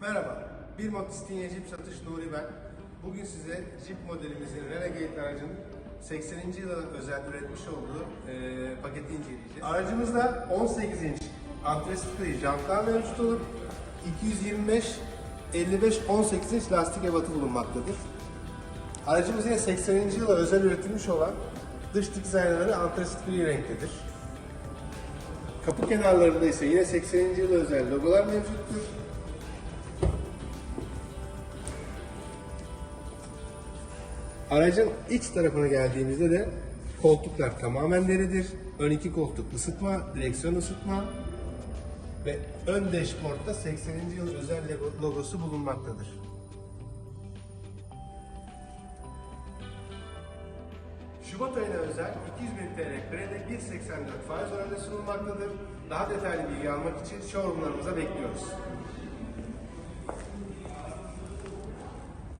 Merhaba, bir Motistinye Jeep satış Nuri ben. Bugün size Jeep modelimizin Renegade aracının 80. yıla özel üretmiş olduğu e, paketi inceleyeceğiz. Aracımızda 18 inç antresikli jantlar mevcut olup 225 55 18 inç lastik ebatı bulunmaktadır. Aracımız yine 80. yıla özel üretilmiş olan dış dizaynları antresit gri renktedir. Kapı kenarlarında ise yine 80. yıla özel logolar mevcuttur. Aracın iç tarafına geldiğimizde de koltuklar tamamen deridir. Ön iki koltuk ısıtma, direksiyon ısıtma ve ön dashboardta 80. yıl özel logo- logosu bulunmaktadır. Şubat ayına özel 200 bin TL kredi 1.84 faiz oranında sunulmaktadır. Daha detaylı bilgi almak için showroomlarımıza bekliyoruz.